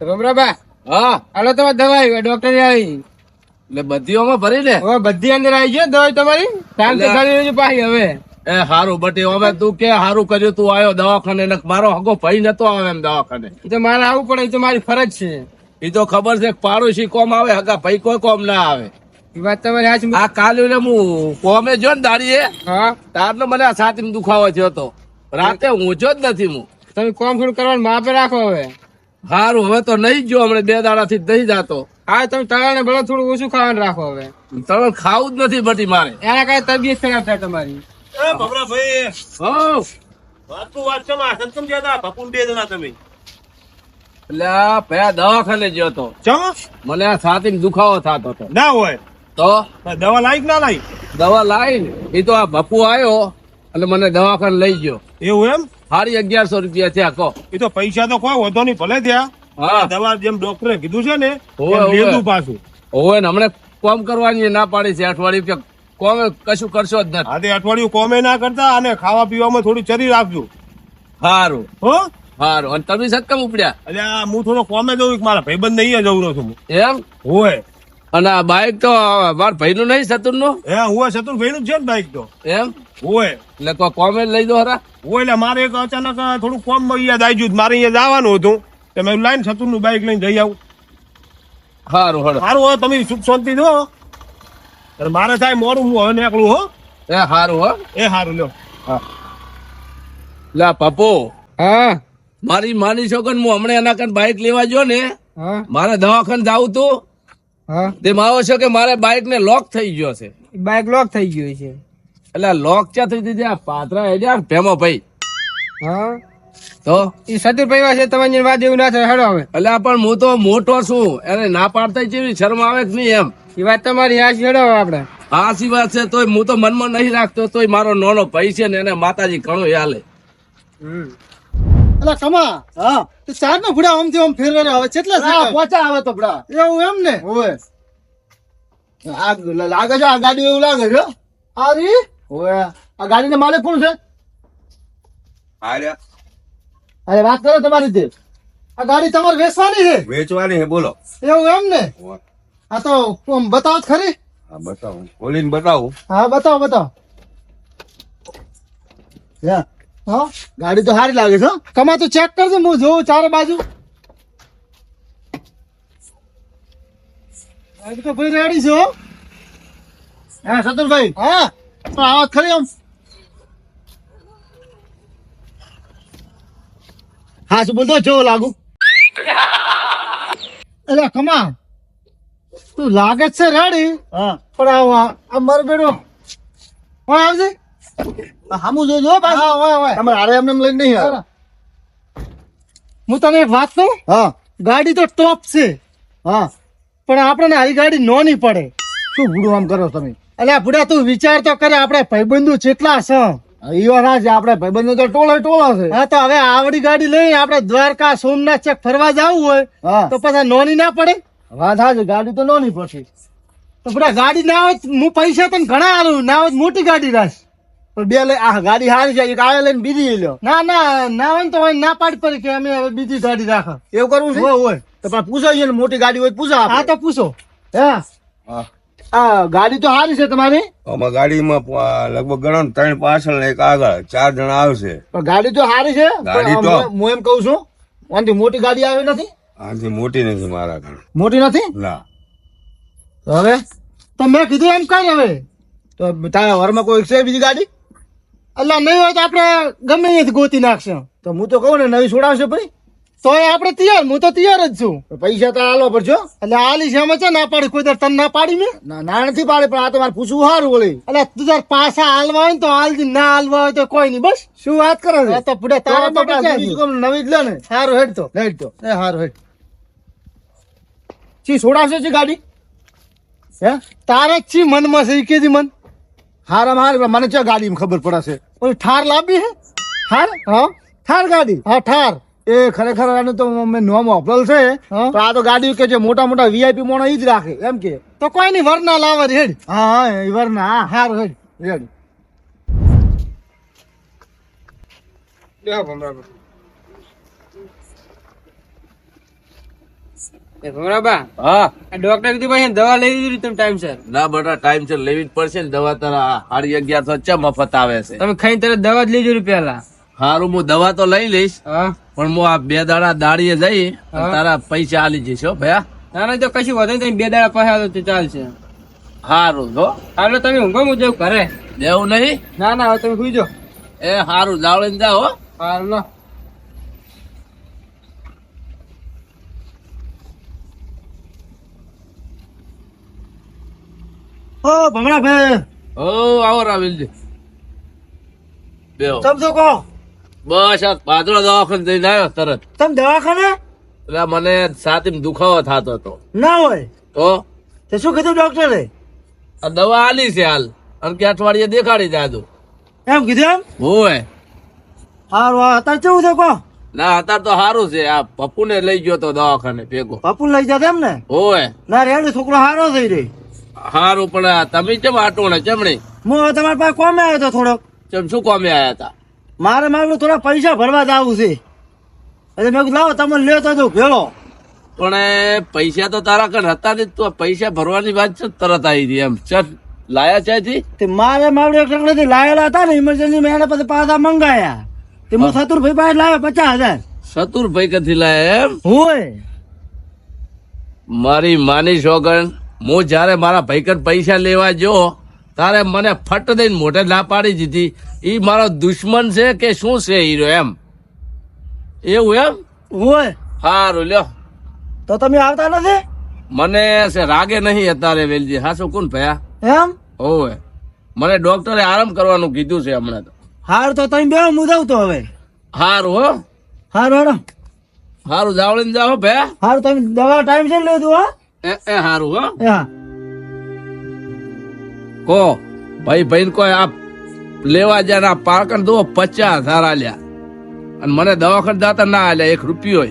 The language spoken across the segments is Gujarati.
ભમરાબા હા. હાલો તમારી ડોક્ટર આવી. એટલે બધીઓમાં ભરી હવે બધી અંદર આવી ગયો દવા તમારી? પાછી હવે. એ હારું બટી હવે તું કે હારું કર્યું તું આવ્યો દવાખાને ને મારો હગો ભાઈ નતો આવે એમ દવાખાને. તો મારે આવવું પડે તો મારી ફરજ છે. એ તો ખબર છે પાડોશી કોમ આવે હગા ભાઈ કોઈ કોમ ના આવે. વાત તમારી હાચી આ કાલે ને હું કોમે જો ને દાડીએ હા. તારનો મને આ છાતીમાં દુખાવો થયો હતો રાતે ઊંચો જ નથી હું તમે કોમ થોડું કરવાનું માપે રાખો હવે. હારું હવે તો નહીં જો હમણાં બે દાડા થી નહીં જતો. હા તમે તળા ને બળદ થોડું ઓછું ખાવાનું રાખો હવે. તને ખાવું જ નથી બધી મારે. એના કઈ તબિયત ખરાબ થાય તમારી. હો વાત હતા, બે જણા તમે. એટલે પેલા દવાખાને ગયો તો ચમ? મને આ છાતી દુખાવો થતો હતો. ના હોય. તો? દવા લાવી ના લાવી દવા લાવી એ તો આ ભપુ આવ્યો એટલે મને દવાખાને લઈ ગયો. એવું એમ? સાડી અગિયારસો રૂપિયા થયા કહો. એ તો પૈસા તો કોઈ વધો નહીં ભલે થયા. દવા જેમ ડોક્ટરે કીધું છે ને. લીધું પાછું. હવે ને હમણાં કોમ કરવાની ના પાડી છે અઠવાડિયું કે કોમે કશું કરશો જ નથી. આજે અઠવાડિયું કોમે ના કરતા અને ખાવા પીવામાં થોડી ચરી રાખજો. સારું હો? સારું અને તમે સત્કમ ઉપડ્યા? એટલે હું થોડો કોમે જવું મારા ભાઈબંધ નહીં જવું છું એમ? હોય અને આ બાઈક તો મારા ભાઈ નું નહીં સતુરનું હે હોય ભાઈ નું છે ને બાઈક તો. એમ? હોય એટલે તો કોમે લઈ દો હરા. હોય એટલે મારે એક અચાનક થોડું કોમ યાદ આવી ગયું. મારે અહીંયા જવાનું હતું. તો મેં લાઈન છતું નું બાઈક લઈને જઈ આવું. સારું હળો સારું હો તમે સુખ શાંતિ દો. મારે થાય મોડું હું હવે નીકળું હો. એ સારું હો. એ સારું લ્યો. લે પપ્પુ. હા? મારી માની છો કે હું હમણાં એના કન બાઈક લેવા જો ને હા? મારે દવાખાને જાવું તું. હા? તે માવો છે કે મારે બાઈક ને લોક થઈ ગયો છે. બાઇક લોક થઈ ગયું છે. એટલે લોક ચા થઈ દીધી પાત્રા હેડ્યા ભેમો ભાઈ. હા? તો? એ સતુર ભાઈ છે તમારી વાત એવું ના થાય હેડો હવે. એટલે પણ હું તો મોટો છું એને ના પાડતા જેવી શરમ આવે કે નહીં એમ. એ વાત તમારી આ હેડો આપણે. હા સી વાત છે તોય હું તો મનમાં નહીં રાખતો તોય મારો નાનો ભાઈ છે ને એને માતાજી ઘણું હાલે. અલા કમા હા. તો ચાર નો ભૂડા આમ થી આમ ફેરવે હવે કેટલા પોચા આવે તો બડા એવું એમ ને? હોય લાગે છે આ ગાડી એવું લાગે છે આરી ઓવે આ ગાડી ને માલિક કોણ છે? અરે વાત કરો તમારી રીતે. આ ગાડી તમારે વેચવાની છે? વેચવાની છે બોલો. એવું એમ ને? આ તો બતાવો ખરી. હા બતાવું. ખોલીને બતાવો. હા બતાવો બતાવો. હે, હા ગાડી તો સારી લાગે છે હો. કમા તો ચેક કરજો હું જોઉં ચારે બાજુ. ગાડી તો ભાઈ રેડી છે હો. હે સતુરભાઈ હા. પણ વાત ખરી આમ? હા શું બોલતો? જો લાગુ. એટલે કમા તું લાગે છે રેડી? હા. પણ આ આ મારો બેડો. હા આવજે. હામું જોજો હા હોય હોય તમારે હારે એમને એમ લઈને નહીં આવે. હું. તને એક વાત કહું? હા. ગાડી તો ટોપ છે. હા. પણ આપણને આવી ગાડી નો નહીં પડે. શું ભૂડું આમ કરો તમે? અલ્યા બુડા તું વિચાર તો કરે આપણે ભાઈબંધુ કેટલા છે. વાત છે આપણે ભાઈબંધો તો ટોળો ટોળો છે. હા તો હવે આવડી ગાડી લઈ આપણે દ્વારકા સોમનાથ ચેક ફરવા જવું હોય હા. તો પછી નોની ના પડે? વાત હા ગાડી તો નોની પડશે. તો બુડા ગાડી ના હોય હું પૈસા તને ઘણા આલું ના હોય મોટી ગાડી રાખ. પણ બે લઈ આ ગાડી સારી છે એક લઈને બીજી લ્યો. લો ના ના ના હોય ને તો ના પાડી પડી કે અમે હવે બીજી ગાડી રાખો. એવું કરવું છે? હોય તો પણ પૂછાય ને મોટી ગાડી હોય પૂછો હા તો પૂછો. હા? હા. આ ગાડી તો સારી છે તમારી? આમાં ગાડીમાં લગભગ ગણો ને ત્રણ પાછળ ને એક આગળ ચાર જણા આવશે. પણ ગાડી તો સારી છે? ગાડી તો- હું- હું એમ કહું છું આનાથી મોટી ગાડી આવી નથી? આનથી મોટી નથી મારા ઘરે. મોટી નથી? ના. હવે તો મેં કીધું એમ કઈ હવે. તો તારા વરમાં કોઈ છે બીજી ગાડી? એટલે નહીં હોય તો આપણે ગમે ત્યાંથી ગોતી નાખશે. તો હું તો કહું ને નવી છોડાવશે ભાઈ. તોય આપણે તૈયાર હું તો તૈયાર જ છું. પૈસા તો હાલો પડજો. એટલે હાલી છે છે ના પાડી કોઈ દર તને ના પાડી મેં? ના ના નથી પાડી પણ આ તો મારે પૂછવું સારું વળી. એટલે તું તાર પાછા હાલવા હોય ને તો હાલજી ના હાલવા હોય તો કોઈ નહીં બસ. શું વાત કરે છે? તો પૂરા તારા તો માટે નવી જ લે ને. સારું હેડ તો. તો. એ સારું હેડ. ચી છોડાશે છે ગાડી? હે? તારે છી મનમાં છે કેજી મન. હારા હાર મને ચા ગાડી ખબર પડશે? ઓલી ઠાર લાવી હે? હાર હા. ઠાર ગાડી? હા ઠાર. એ ખરેખર આનું તો મેં નોમ વાપરેલ છે તો આ તો ગાડી કે જે મોટા મોટા વીઆઈપી મોણો ઈ જ રાખે એમ કે. તો કોઈ ની વરના લાવે હેડ. હા હા એ વાર ના હા. સારું હેડ. રેડી એ હા. આ ડોક્ટર કીધું ભાઈ દવા લઈ દીધી તમે ટાઈમ સર. ના બેટા ટાઈમ છે લેવી જ પડશે ને. દવા તારા સાડી અગિયારસો ચા મફત આવે છે. તમે ખાઈ તરત દવા જ લેજો પેલા હારું હું દવા તો લઈ લઈશ. હા. પણ હું આ બે દાડા દાડીએ જઈ તારા પૈસા આલી જઈશ હો ભયા. ના ના તો કશું વધે નહીં બે દાડા પાસે તો ચાલશે. સારું જો. હાલો તમે ઊંઘો હું જવું ઘરે. દેવું નહીં? ના ના હવે તમે સુઈ એ સારું જાવડીને જાઓ હો. હાલો. ઓ ભમરા ભાઈ ઓ આવો રાવિલજી. બેહો. તમે શું કહો? બસ આ પાદરો દવાખાને જઈને આવ્યો તરત. તમે દવાખાને? એટલે મને છાતીમાં દુખાવો થતો હતો. ના હોય. તો? તે શું કીધું ડોક્ટરે? આ દવા આલી છે હાલ. અને કે અઠવાડિયે દેખાડી જાદુ એમ કીધું એમ? હોય હારું અત્યારે કેવું છે કહો? ના અત્યારે તો સારું છે. આ પપ્પુને લઈ ગયો તો દવાખાને ભેગો. પપ્પુ લઈ જતા એમ ને હોય ના રેડ છોકરો સારો થઈ રહી સારું પણ તમે કેમ આટો ને ચમણી હું તમારા પાસે કોમે આવ્યો હતો થોડોક? ચમ શું કોમે આવ્યા હતા? મારે મારું થોડા પૈસા ભરવા જ આવું છે. એટલે મેં લાવો તમે લેતો તો ભેળો. પણ પૈસા તો તારા કણ હતા ને તો પૈસા ભરવાની વાત છે તરત આવી હતી એમ. ચલ લાયા છે તે મારે મારું એક રકડેથી લાયેલા હતા ને ઇમરજન્સી મેં એને પછી પાછા મંગાયા. તે હું. સતુરભાઈ પાસે લાવ્યો પચાસ હજાર. સતુરભાઈ કથી લાયા એમ? હોય. મારી માની શોગણ હું જયારે મારા ભાઈકન પૈસા લેવા જો તારે મને ફટ દઈને મોઢે ના પાડી દીધી. એ મારો દુશ્મન છે કે શું છે હીરો એમ? એવું એમ? હોય. સારું લ્યો. તો તમે આવતા નથી? મને છે રાગે નહીં અત્યારે વેલજી. હાસુ કોણ ભયા? એમ? ઓવે. મને ડોક્ટરે આરામ કરવાનું કીધું છે હમણાં તો. હાર તો તમે બે મુદાવ તો હવે. હારું હો. હારું હેડો. હારું જાવડીને જાઓ ભયા. હારું તમે દવા ટાઈમ છે લીધું હા? એ એ હારું હો. હા. કો, ભાઈ ભાઈ કોઈ આ લેવા જાય આ પાકણ દો પચાસ હજાર આલ્યા. અને મને દવાખાને દાતા ના આલ્યા, એક રૂપિયો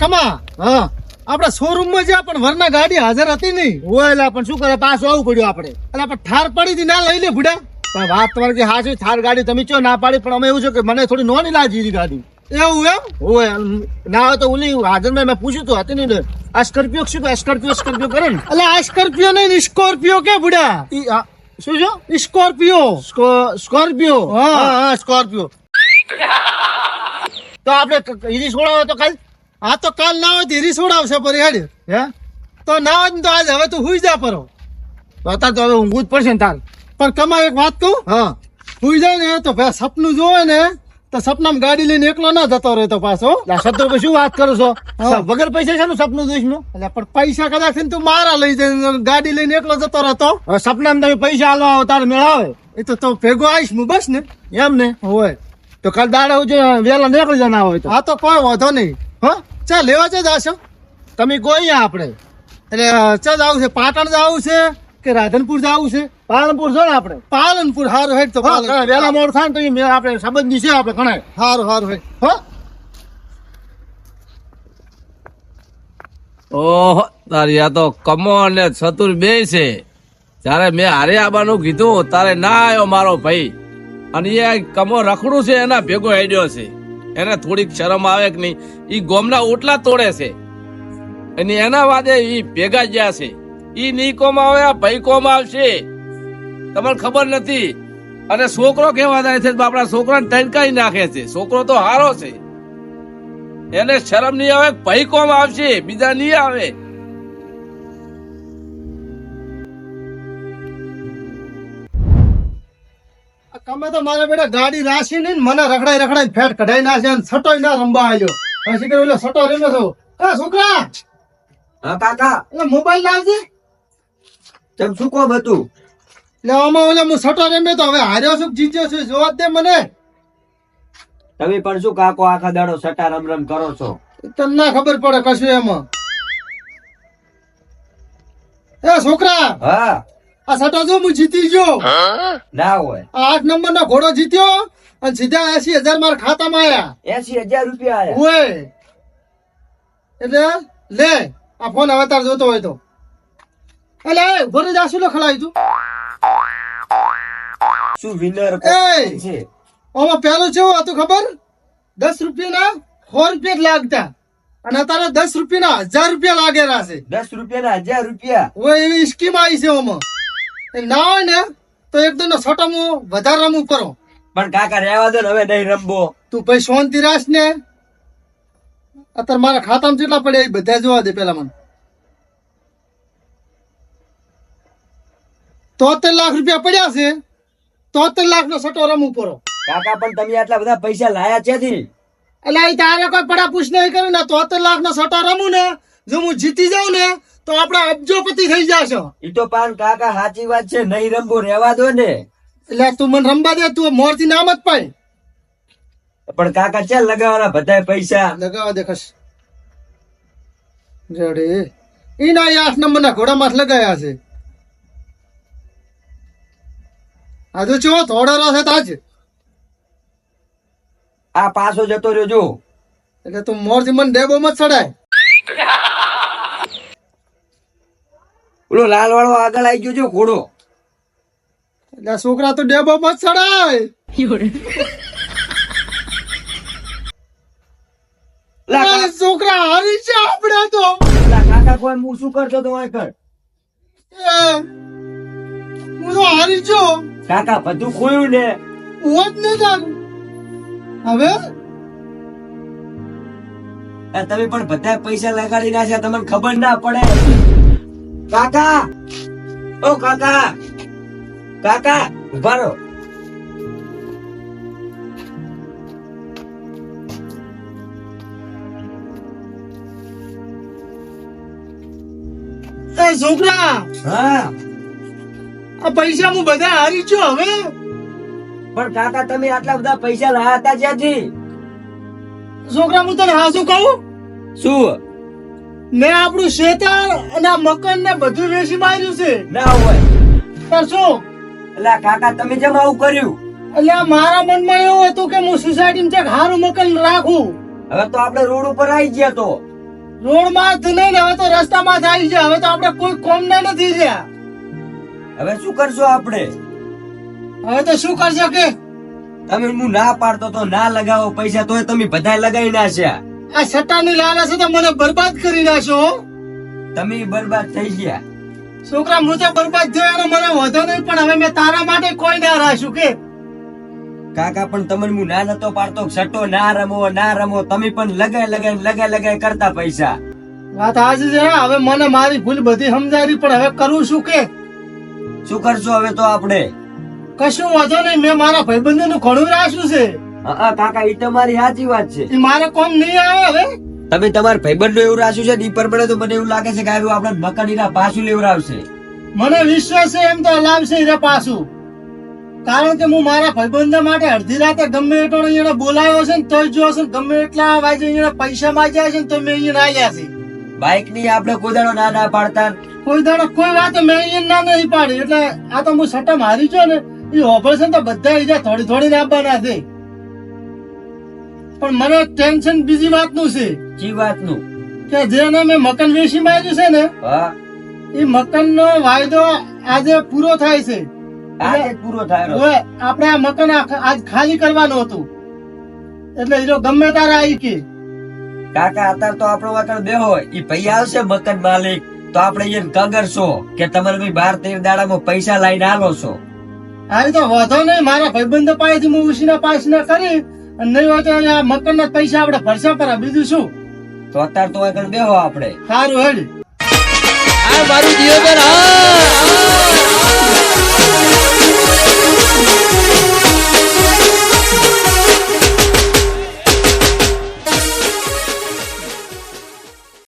કમા, હા આપડે શોરૂમમાં જ્યાં પણ વરના ગાડી હાજર હતી નહીં હોય એટલે પણ શું કરે, પાછું આવવું પડ્યું આપણે. એટલે આપણે ઠાર પડી હતી, ના લઈ લે ભૂડા. પણ વાત તમારી હાચી થાર ગાડી તમે ચો ના પાડી, પણ અમે એવું છે કે મને થોડી નોની લાજી ગાડી. એવું એમ? હોય ના હોય તો ઓલી હાજર મેં પૂછ્યું તો હતી નહીં આ સ્કોર્પિયો શું કે સ્કોર્પિયો સ્કોર્પિયો કરે ને? એટલે આ સ્કોર્પિયો નહીં સ્કોર્પિયો કે બુડા? શું છો? સ્કોર્પિયો. સ્કોર્પિયો? હા. હા સ્કોર્પિયો. તો આપણે ઈરી છોડાવો તો કાલ? હા તો કાલ ના હોય તો ઈરી છોડાવશે પર હેડ. હે? તો ના હોય ને તો આજ હવે તું હુઈ જા પરો. તો અત્યારે તો હવે ઊંઘવું જ પડશે ને તાર. પણ કમા એક વાત કહું? હા. હુઈ જાય ને તો ભાઈ સપનું જોવે ને તો સપનામાં ગાડી લઈને એકલો ના જતો રહે તો પાછો. રૂપિયા શું વાત કરો છો? વગર પૈસા છે સપનું જોઈશનું એટલે પણ પૈસા કદાચ તું મારા લઈ જાય ગાડી લઈને એકલો જતો રહેતો. સપનામાં તમે પૈસા આલવા આવો તારે મેળાવે એ તો તો ભેગો આવીશ હું બસ ને. એમ ને? હોય. તો કાલ દાડા ઉજે વેલા નીકળી જના હોય તો. હા તો કોઈ વાંધો નહીં. હો ચાલ લેવા જ જાશો? તમે કોઈ આપણે. એટલે ચાલ આવું છે પાટણ જવું છે? કે રાધનપુર જવું છે? પાલનપુર છે ને આપણે. પાલનપુર હારું હેડ તો વેલા મોડ થાય તો આપણે સંબંધી છે આપણે ઘણા હારું હારું હેડ. હો? ઓહો તારી આ તો કમો અને ચતુર બે છે. જ્યારે મેં હારે આવવાનું કીધું તારે ના આવ્યો મારો ભાઈ. અને એ કમો રખડું છે એના ભેગો હેડ્યો છે. એને થોડીક શરમ આવે કે નહીં? એ ગોમના ઓટલા તોડે છે. અને એના વાદે એ ભેગા ગયા છે. ઈ ની કોમ આવે આ ભાઈ કોમ આવશે. તમને ખબર નથી. અને છોકરો કેવા જાય છે? બાપડા છોકરાને ટંકાઈ નાખે છે. છોકરો તો હારો છે. એને શરમ નહીં આવે ભાઈ કોમ આવશે? બીજા નહીં આવે. તમે તો મારા બેટા ગાડી રાશી ને મને રખડાઈ રખડાઈ ફેટ કઢાઈ નાખે અને છટોય ના રંબા આવ્યો પછી કે ઓલો છટો રમ્યો છો. એ છોકરા! હા કાકા. એટલે મોબાઈલ લાવજે. તેમ શું કોમ હતું? આમાં ઓલે હું સટો રમ્યો તો હવે હાર્યો છું જીત્યો છું જોવા દે મને. તમે પણ શું કાકો આખા દાડો સટા રમ રમ કરો છો? તને ના ખબર પડે કશું એમાં. એ છોકરા હા. આ સટો જો હું જીતી ગયો. ના હોય. આ આઠ નંબર નો ઘોડો જીત્યો અને સીધા એસી હજાર મારા ખાતામાં આયા. એસી હજાર રૂપિયા આયા? ઓય. એટલે લે આ ફોન હવે તાર જોતો હોય તો. એટલે એ ભરે જાશું લો ખલાઈ તું શું વિનર એ છે? આમાં પેલું કેવું હતું ખબર? દસ રૂપિયાના સો રૂપિયા લાગતા. અને તારા દસ રૂપિયાના હજાર રૂપિયા લાગેલા છે. દસ રૂપિયાના હજાર રૂપિયા? ઓ એવી સ્કીમ આવી છે ઓમાં ના હોય ને તો એકદમ મુ વધારે રમવું કરો પણ કાકા રહેવા દો ને હવે નહીં રમવો. તું ભાઈ શાંતિ રાખ ને. અત્યારે મારા ખાતામાં કેટલા પડ્યા એ બધા જોવા દે પેલા મને. તોતેર લાખ રૂપિયા પડ્યા છે. તોતેર લાખ નો સટો રમવું પડો. કાકા પણ તમે આટલા બધા પૈસા લાયા ત્યાંથી એટલે તારે કોઈ પડા પૂછ નહીં કર્યું ને તોતેર લાખ નો સટો રમું ને જો હું જીતી જાઉં ને તો આપણે અબજોપતિ થઈ જશો. ઈ તો પાન કાકા સાચી વાત છે નહીં રમવું રહેવા દો ને. એટલે તું મને રમવા દે તું મોરથી નામ જ પાય પણ કાકા ચાલ લગાવવાના બધા પૈસા? લગાવવા દે કશ જડે. એના આઠ નંબર ના ઘોડામાં લગાયા છે. આજુ ચો થોડો રસ તાજ? આ પાછો જતો રહ્યો જો. એટલે તું મોરથી મને ડેબો મત ચડાય. ઓલો લાલ વાળો આગળ આવી ગયો જો ઘોડો. એટલે છોકરા તો ડેબો મત ચડાય. છોકરા હારી છે આપણે તો. કાકા કોઈ હું શું કરતો તો કર. હું તો હારી છું કાકા બધું ખોયું ને? હું જ નહીં જાણું હવે? તમે પણ બધા પૈસા લગાડી નાખ્યા તમને ખબર ના પડે. કાકા! ઓ કાકા! કાકા ઊભા રહો. છોકરા! હા. આ પૈસા હું બધા હારી છું હવે. પણ કાકા તમે આટલા બધા પૈસા લાયા હતા જ્યાંથી? છોકરા હું તને હાસું કહું? શું? મેં આપણું શેતર અને આ મકાન ને બધું વેચી માર્યું છે. ના હોય. પણ શું? એટલે કાકા તમે જેમ આવું કર્યું. એટલે મારા મનમાં એવું હતું કે હું સોસાયટી માં હારું મકાન રાખું. હવે તો આપણે રોડ ઉપર આવી ગયા તો. રોડમાં જ નહીં હવે તો રસ્તામાં જ આવી છે હવે તો આપણે કોઈ કોમ ના નથી રહ્યા હવે શું કરશો આપણે? હવે તો શું કરશો કે? તમે હું ના પાડતો તો ના લગાવો પૈસા તોય તમે બધા લગાવી નાખ્યા. આ સટ્ટાની લાલચ તો મને બરબાદ કરી નાખશો હો. તમે બરબાદ થઈ ગયા. છોકરા હું તો બરબાદ થયો એનો મને વધો નહીં પણ હવે મેં તારા માટે કોઈ ના રાખ્યું કે? કાકા પણ તમને હું ના નતો પાડતો સટ્ટો ના રમો ના રમો તમે પણ લગાઈ લગાઈ લગાઈ લગાઈ કરતા પૈસા. વાત આજ છે હવે મને મારી ભૂલ બધી સમજાવી પણ હવે કરું શું કે? શું કરશો હવે તો આપણે? કશું વાંધો નહીં મેં મારા ભાઈબંધો નું ઘણું રાખ્યું છે. હા કાકા એ તમારી સાચી વાત છે. મારે કોમ નહીં આવે હવે. તમે તમારા ભાઈબંધો એવું રાખ્યું છે ને પડે તો મને એવું લાગે છે કે આવ્યું આપણે મકાનીના પાછું લેવડાવશે. મને વિશ્વાસ છે એમ તો લાવશે રે પાછું. કારણ કે હું મારા ભાઈબંધ માટે અડધી રાતે ગમે એટલો અહીંયા બોલાયો છે ને તોય જો છે ગમે એટલા વાગે અહીંયા પૈસા માંગ્યા છે ને તો મેં અહીંયા આવ્યા છે. બાઇકની આપણે કોદાળો ના ના પાડતા. કોઈ દાડો કોઈ વાત મેં ના નહીં પાડી. એટલે આ તો હું સટ્ટા મારી છો ને એ ઓપરેશન તો બધા ઈજા થોડી થોડી આપવાના છે. પણ મને ટેન્શન બીજી વાતનું છે. ચી વાતનું. કે જેને મેં મકાન વેચી માર્યું છે ને એ મકાન મકાનનો વાયદો આજે પૂરો થાય છે. આજે પૂરો થાય આપણે આ મકાન આજ ખાલી કરવાનું હતું. એટલે એ ગમે તારા આવી કે. કાકા અત્યારે તો આપણો આગળ બેહો ઈ ભાઈ આવશે મકાન માલિક. તો આપણે એને કગરશો કે તમારે ભાઈ બાર તેર દાડામાં પૈસા લઈને આલો છો? આવી તો વધો નહીં. મારા ભાઈબંધ પાસેથી હું ઉછીના પાસ ના કરી અને નહીં હોય તો આ મકાનના પૈસા આપણે ભરસા પર. બીજું શું? તો અત્યારે તો આગળ બેહો આપણે. સારું હેડ. આ મારું જીવન હા.